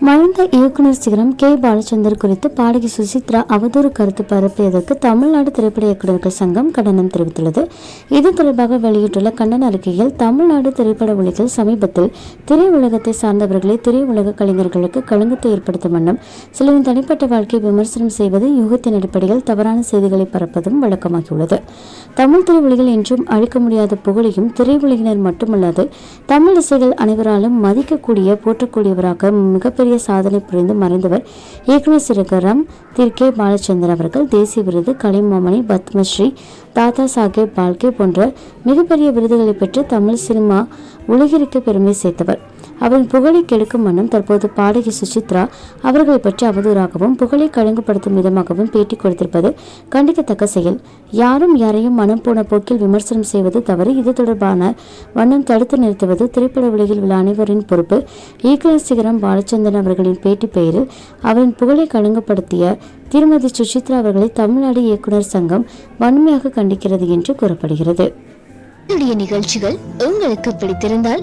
மறைந்த இயக்குனர் சிகரம் கே பாலச்சந்தர் குறித்து பாடகி சுசித்ரா அவதூறு கருத்து பரப்பியதற்கு தமிழ்நாடு திரைப்பட இயக்குநர்கள் சங்கம் கண்டனம் தெரிவித்துள்ளது. இது தொடர்பாக வெளியிட்டுள்ள கண்டன அறிக்கையில் தமிழ்நாடு திரைப்பட உலகில் சமீபத்தில் திரையுலகத்தை சார்ந்தவர்களை திரையுலக கலைஞர்களுக்கு களங்கத்தை ஏற்படுத்தும் வண்ணம் சிலரின் தனிப்பட்ட வாழ்க்கையை விமர்சனம் செய்வது யுகத்தின் அடிப்படையில் தவறான செய்திகளை பரப்பதும் வழக்கமாகியுள்ளது. தமிழ் திரையுலகில் என்றும் அழிக்க முடியாத புகழையும் திரையுலகினர் மட்டுமல்லாது தமிழ் இசைகள் அனைவராலும் மதிக்கக்கூடிய போற்றக்கூடியவராக மிகப்பெரிய சாதனை புரிந்து மறைந்தவர் இயக்குநர் சிறகரம் திரு கே. அவர்கள். தேசிய விருது கலைமாமணி பத்மஸ்ரீ தாதா சாஹேப் பால்கே போன்ற மிகப்பெரிய விருதுகளை பெற்று தமிழ் சினிமா உலகிற்கு பெருமை சேர்த்தவர். அவரின் புகழை கெடுக்கும் வண்ணம் தற்போது பாடகி சுசித்ரா அவர்களை பற்றி அவதூறாகவும் புகழை கழுங்குபடுத்தும் விதமாகவும் பேட்டி கொடுத்திருப்பது கண்டிக்கத்தக்க செயல். யாரும் யாரையும் மனம் போன போக்கில் விமர்சனம் செய்வது தவறு. இது தொடர்பான வண்ணம் தடுத்து நிறுத்துவது திரைப்பட உலகில் உள்ள அனைவரின் பொறுப்பு. இயக்குனர் சிகரம் பாலச்சந்திரன் அவர்களின் பேட்டி பெயரில் அவரின் புகழை கழுங்குபடுத்திய திருமதி சுசித்ரா அவர்களை தமிழ்நாடு இயக்குனர் சங்கம் வன்மையாக கண்டிக்கிறது என்று கூறப்படுகிறது. நிகழ்ச்சிகள் உங்களுக்கு பிடித்திருந்தால்